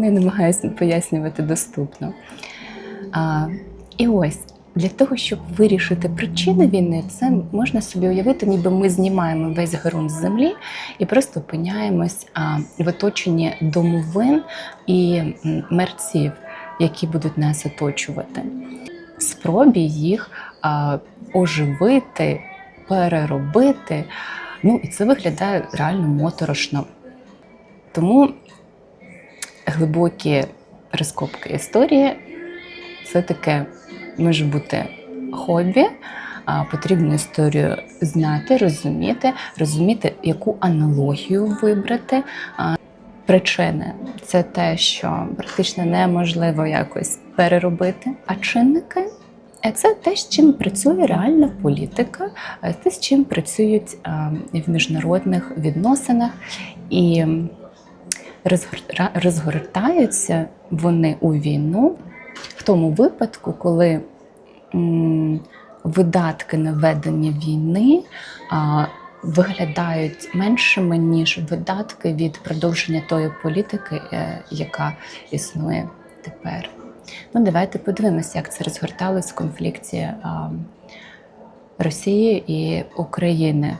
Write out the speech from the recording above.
Я намагаюся пояснювати доступно. А, і ось для того, щоб вирішити причини війни, це можна собі уявити, ніби ми знімаємо весь ґрунт з землі і просто опиняємось а, в оточенні домовин і мерців, які будуть нас оточувати. Спробі їх а, оживити, переробити. Ну і це виглядає реально моторошно. Тому глибокі розкопки історії це таке може бути хобі. Потрібно історію знати, розуміти, розуміти, яку аналогію вибрати. Причини це те, що практично неможливо якось переробити. А чинники е, це те, з чим працює реальна політика, е, те, з чим працюють в міжнародних відносинах. І розгортаються вони у війну в тому випадку, коли видатки на ведення війни виглядають меншими, ніж видатки від продовження тої політики, е, яка існує тепер. Ну, давайте подивимося, як це розгорталось в конфлікті Росії і України.